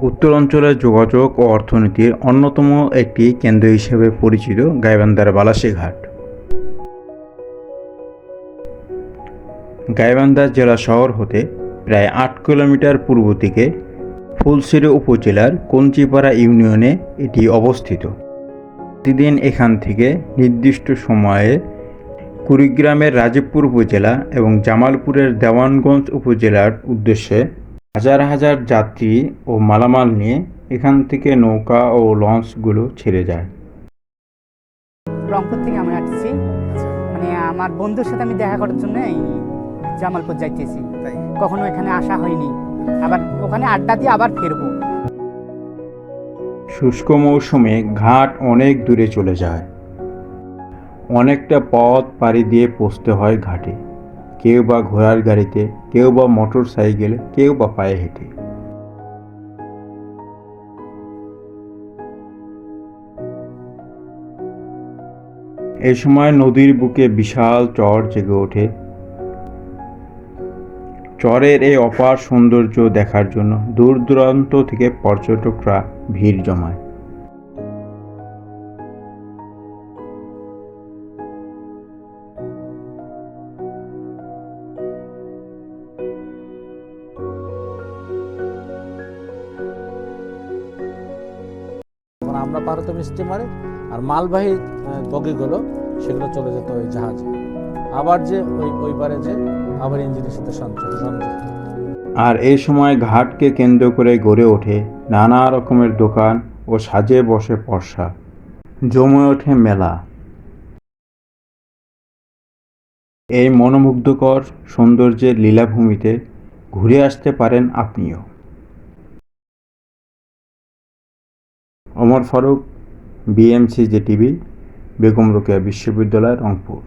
উত্তর অঞ্চলের যোগাযোগ ও অর্থনীতির অন্যতম একটি কেন্দ্র হিসেবে পরিচিত গাইবান্ধার বালাসী ঘাট গাইবান্ধা জেলা শহর হতে প্রায় আট কিলোমিটার পূর্ব দিকে ফুলসিরি উপজেলার কঞ্চিপাড়া ইউনিয়নে এটি অবস্থিত। প্রতিদিন এখান থেকে নির্দিষ্ট সময়ে কুড়িগ্রামের রাজীবপুর উপজেলা এবং জামালপুরের দেওয়ানগঞ্জ উপজেলার উদ্দেশ্যে হাজার হাজার যাত্রী ও মালামাল নিয়ে এখান থেকে নৌকা ও লঞ্চগুলো ছেড়ে যায়। রংপুর থেকে আমরা আসছি। মানে আমার বন্ধুর সাথে আমি দেখা করার জন্য এই জামালপুর যাইতেছি। কখনো এখানে আসা হয়নি। আবার ওখানে আড্ডা দিয়ে আবার ফিরবো। শুষ্ক মৌসুমে ঘাট অনেক দূরে চলে যায়। অনেকটা পথ পাড়ি দিয়ে পৌঁছতে হয় ঘাটে। কেউ বা ঘোড়ার গাড়িতে, কেউ বা মোটর সাইকেলে, কেউ বা পায়ে হেঁটে। এ সময় নদীর বুকে বিশাল চর জেগে ওঠে। চরের এই অপার সৌন্দর্য দেখার জন্য দূর দূরান্ত থেকে পর্যটকরা ভিড় জমায়। আমরা পার হতাম স্টিমারে আর মালবাহী বগিগুলো, সেগুলো চলে যেত ওই জাহাজে। আবার যে ওই ওই যে আবার ইঞ্জিনের সাথে সংযুক্ত আর এই সময় ঘাটকে কেন্দ্র করে গড়ে ওঠে নানা রকমের দোকান ও সাজে বসে পর্ষা জমে ওঠে মেলা। এই মনোমুগ্ধকর সৌন্দর্যের লীলাভূমিতে ঘুরে আসতে পারেন আপনিও। Omar Faruk BMC J TV Begum Rokeya বিশ্ববিদ্যালয় রংপুর।